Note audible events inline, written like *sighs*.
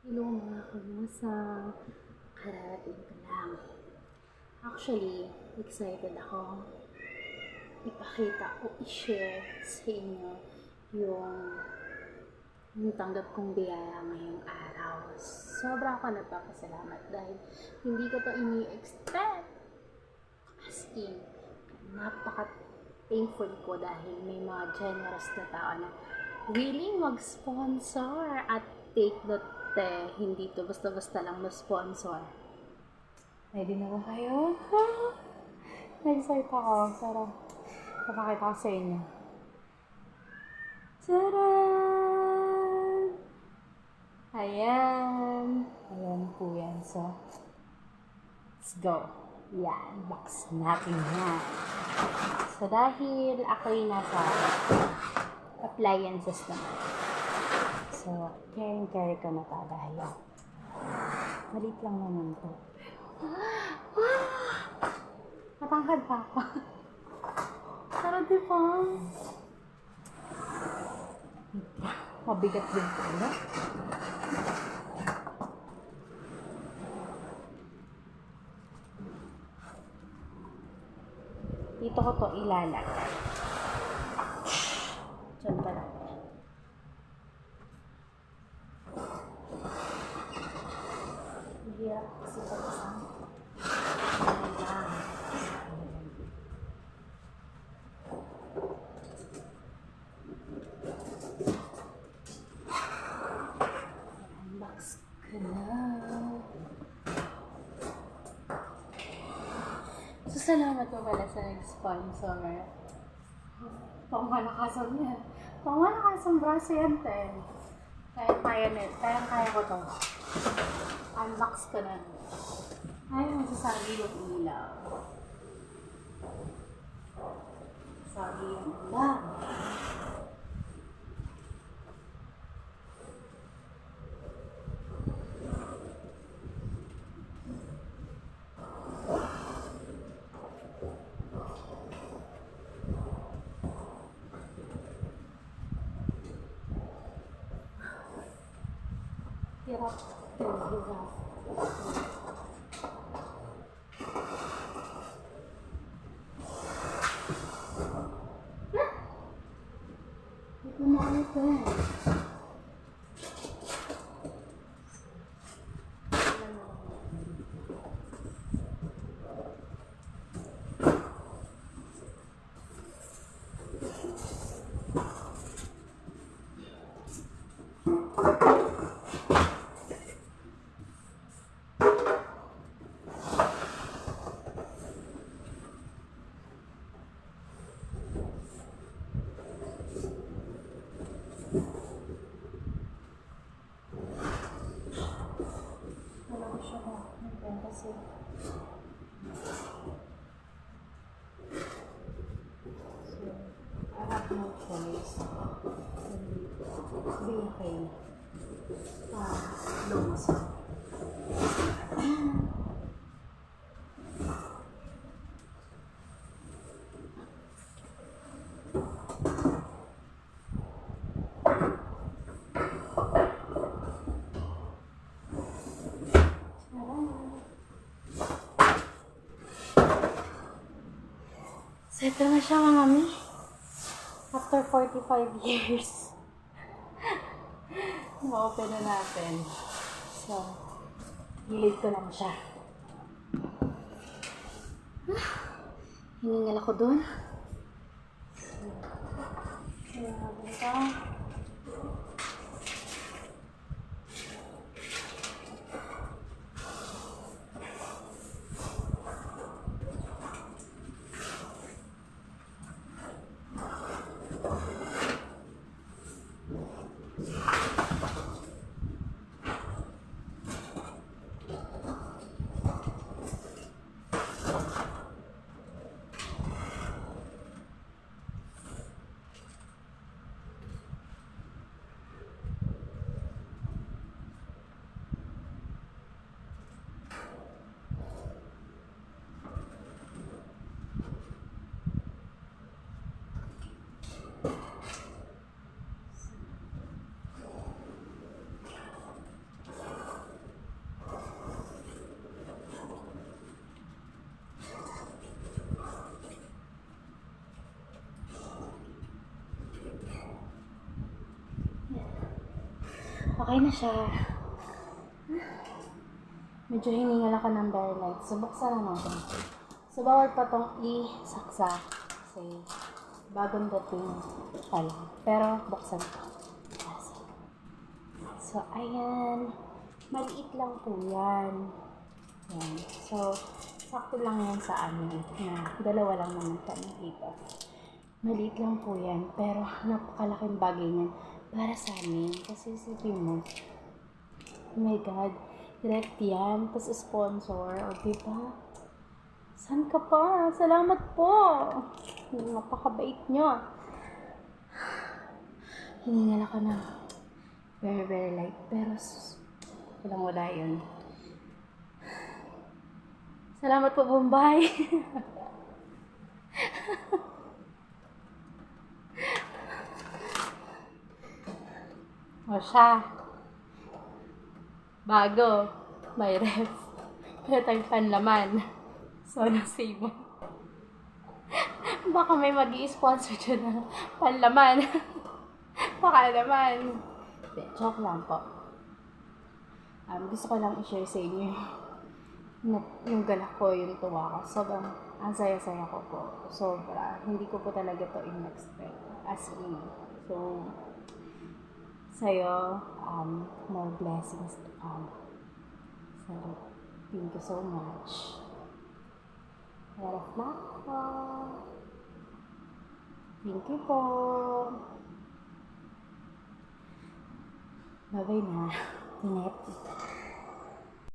Hello mga kamusa. Kararating ko lang. Actually, excited ako. Ipakita o i-share sa inyo yung, yung tanggap kong biyaya ngayong araw. Sobra ako nagpapasalamat dahil hindi ko to ini-expect. As in, napaka-thankful ko dahil may mga generous na tao na willing mag-sponsor at take note te, hindi to basta-basta lang na-sponsor. Ready na ba kayo? *laughs* Na-excite ako. Pero, papakita ko sa inyo. Tadaan! Ayan. Ayan po yan. So, let's go. Yan, box natin yan. So, dahil ako'y nasa appliances naman. So, carry carry ko na to dahil malit lang naman to. Matangkad pa ako. Pero di ba? Mabigat din po, no? Dito ko to ilalagay. Diyan pa lang. Mahirap kasi pag isang. So, salamat po pala sa nag-sponsor. Pamalakasan niya. *laughs* Pamalakasan braso yan, te. Kaya kaya net. Kaya kaya ko to. Unbox ko na. Ay, masasabi yung ilaw. Sabi yung ilaw. get up and give us. Nagyan kasi. So, I have no choice. Hindi. Okay. Ah, lungs. Ito na siya mga mi. After 45 years. *laughs* Na-open na natin. So, gilid ko lang siya. *sighs* Hiningal ako doon. Kaya ito. Okay na siya. Medyo hiningal ako ng very light. So, buksan na natin. So, bawal pa tong isaksak. Kasi, bagong dating pa lang. Pero, buksan ko. So, ayan. Maliit lang po yan. Yan. So, sakto lang yan sa amin. Na dalawa lang naman kami dito. Maliit lang po yan. Pero, napakalaking bagay niyan para sa amin. Kasi isipin mo, oh my God, direct yan. Tapos sponsor. O, diba? San ka pa? Salamat po. Napakabait nyo. Hiningal ako ng very, very light. Pero, walang wala yun. Salamat po, Bombay. *laughs* o siya. Bago. May ref. *laughs* Pero tayong panlaman. So, nasave mo. *laughs* Baka may mag sponsor dyan na panlaman. *laughs* Baka naman. Hindi, joke lang po. Um, gusto ko lang i-share sa inyo yung, yung- galak ko, yung tuwa ko. Sobrang ang saya-saya ko po. Sobra. Hindi ko po talaga to in-expect. As in. So, sa'yo, um, more blessings to come. So, thank you so much. Harap na ako. Thank you po. Bye-bye na. Init.